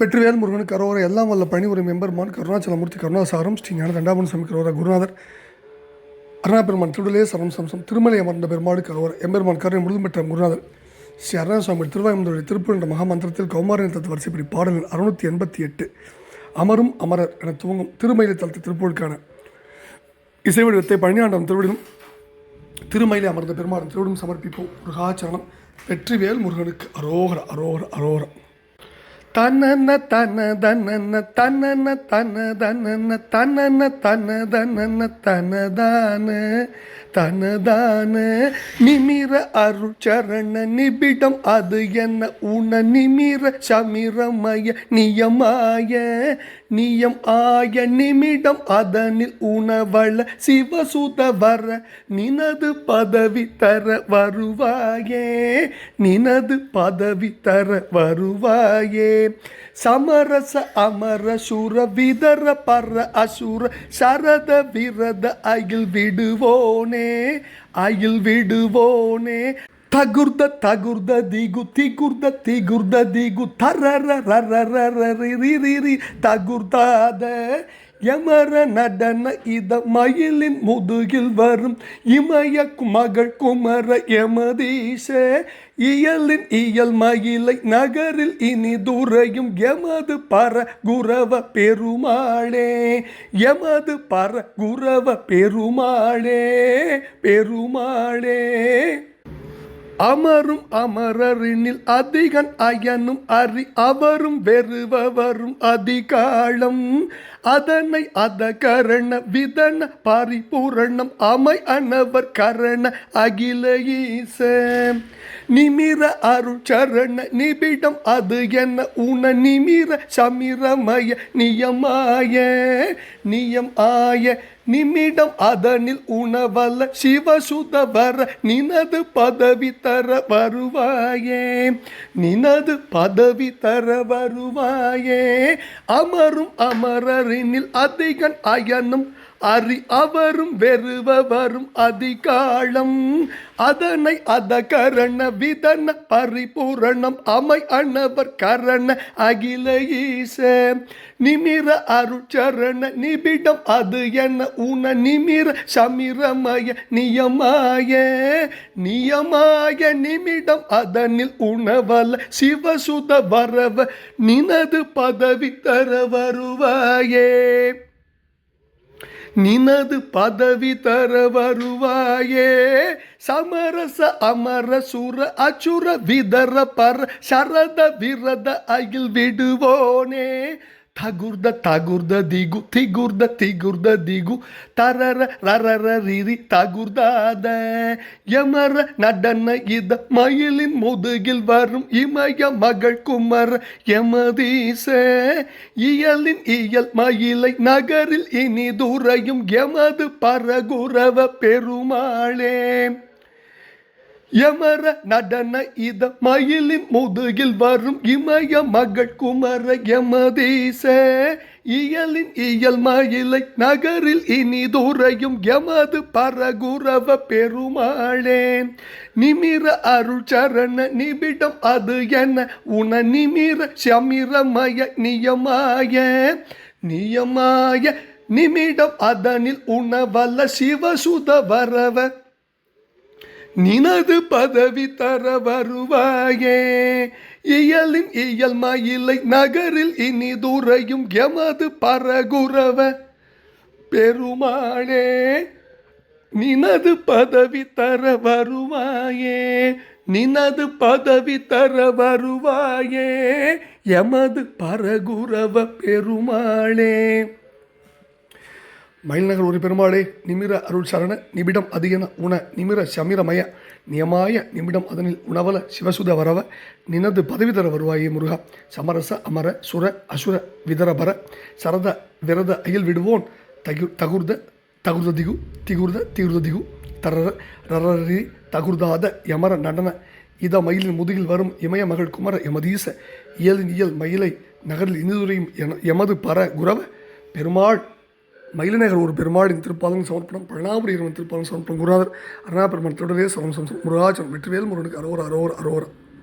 வெற்றிவேல் முருகன் கரோர எல்லாம் வல்ல பணிபுரி மெம்பர்மான் கருணாச்சலமூர்த்தி கருணாசாரம் ஸ்ரீ ஞான தண்டாபன் சுவாமி கரோர குருநாதர். அருணா பெருமான் திருடலே சரம் சம்சம் திருமலை அமர்ந்த பெருமாளுக்கு கரோர எம்பெருமான் கருணை முழுதும் பெற்ற குருநாதர். ஸ்ரீ அருணாசாமி சுவாமி திருப்பூர் என்ற மகாமந்திரத்தில் கௌமாரின் தத்து வரிசைப்படி பாடல் அறுநூற்றி எண்பத்தி எட்டு அமரும் அமரர் என துவங்கும் திருமயிலை தளத்து திருப்பூருக்கான இசை வடிவத்தை பழனியாண்டம் திருவிடும் திருமயிலை அமர்ந்த பெருமாள் திருவிடும் சமர்ப்பிப்போம். முருகாச்சரணம் வெற்றிவேல் முருகனுக்கு அரோகர அரோகர அரோகரம் தன்னன தன தனன தன்னன தன தனன தன்னன தன தனன தனதான தனதான. நிமிர அருள் சரண நிபிடம் அது என்ன? உன நிமிர சமிரமய நியமாய நியம் ஆய நிமிடம் அதனில் உணவள சிவசுத வர நினது பதவி தர வருவாயே நினது பதவி தர வருவாயே. சமரச அமர சுர விதர பர அசுர சரத விரத அகில் விடுவோனே அகில் விடுவோனே. தகுர்த தகுர்த திகு திகுர்த திகுர்த திகு தரர தகுர்தாத யமர நடன இத மயிலின் முதுகில் வரும். இமய மகள் குமர யமதீச இயலின் இயல் மயிலை நகரில் இனி துறையும். எமது பர குரவ பெருமாளே எமது பர குரவ பெருமாளே பெருமாளே. அமரும் அமரரினில் அதிகன் அயனும் அறி அவரும் வெறுபவரும் அதிகாலம். அதனை அத கரண விதன பரிபூரணம் அமை அனவர் கரண அகில ஈச. நிமிர அருள் சரண நிபிடம் அது என்ன? உன நிமிர சமிரமய நியமாய நியம் ஆய நிமிடம் அதனில் உணவல்ல சிவசுத வர நினது பதவி தர வருவாயே. நினது பதவி தர வருவாயே. அமரும் அமரரினில் அதிகன் அயனும் அறி அவரும் வெறுவவரும் அதிகாலம் அதனை அத கரண விதன பரிபூரணம் அமை அணவர் கரண அகில ஈச. நிமிர அருச்சரண நிபிடம் அது என்ன? உன நிமிர சமிரமய நியமாய. நியமாய நிமிடம் அதனில் உணவல்ல சிவசுத வரவ நினது பதவி தர வருவாயே. நினது பதவி தர வருவாயே. சமரச அமர சுர அச்சுர விதர பர சரத விரத அகில் விடுவோனே. தகுர்த தகுர்த திகு திகுர்த திகுர்த திகு தரர ரரர ரிரி தகுர்தாத. யமர நடன இத மயிலின் முதுகில் வரும் இமய மகள் குமர யமதீச. இயலின் இயல் மயிலை நகரில் இனி துறையும் எமது பரகுரவ பெருமாளே. யமர நடன இத மயிலின் முதுகில் வரும் இமய மகள் குமர யமதீச. இயலின் இயல் மயிலை நகரில் இனி துறையும் எமது பரகுரவ பெருமாளே. நிமிர அருள் சரண நிபிடம் அது என உன நிமிர சமிரமய நியமாய. நியமாய நிமிடம் அதனில் உணவல்ல சிவசுத வரவ நினது பதவி தர வருவாயே. இயலின் இயல் மயிலை நகரில் இனி துறையும் எமது பரகுரவ பெருமாளே நினது பதவி தர வருவாயே. நினது பதவி தர வருவாயே. எமது பரகுரவ பெருமாளே மயில்நகர் ஒரு பெருமாளே நிமிர அருள் சரண நிமிடம் அதிகன உண நிமிர சமிரமய நியமாய நிமிடம் அதனில் உணவல சிவசுத வரவ நினது பதவி தர வருவாயே முருகா. சமரச அமர சுர அசுர விதரபர சரத விரத அயில் விடுவோன் தகு தகுர்த தகுர்த திகு திகுர்த திகுர்த திகு தரர ரரரி தகுர்தாத யமர நடன இத மயிலின் முதுகில் வரும் இமய மகள் குமர எமதீச இயலின் இயல் மயிலை நகரில் இனிதுரையும் எமது பர குரவ பெருமாள் மயிலநகர் ஒரு பெருமாளின் திருப்பாதம் சமர்ப்பணம் பழனாபுரி இருவன் திருப்பாதம் சமர்ப்பணம் குருநாதர் அருணா பெருமான் தொடரே சமம் சமம் முருகாச்சரம் வெற்றிவேல் முருகனுக்கு அரோர அரோர் அரோர.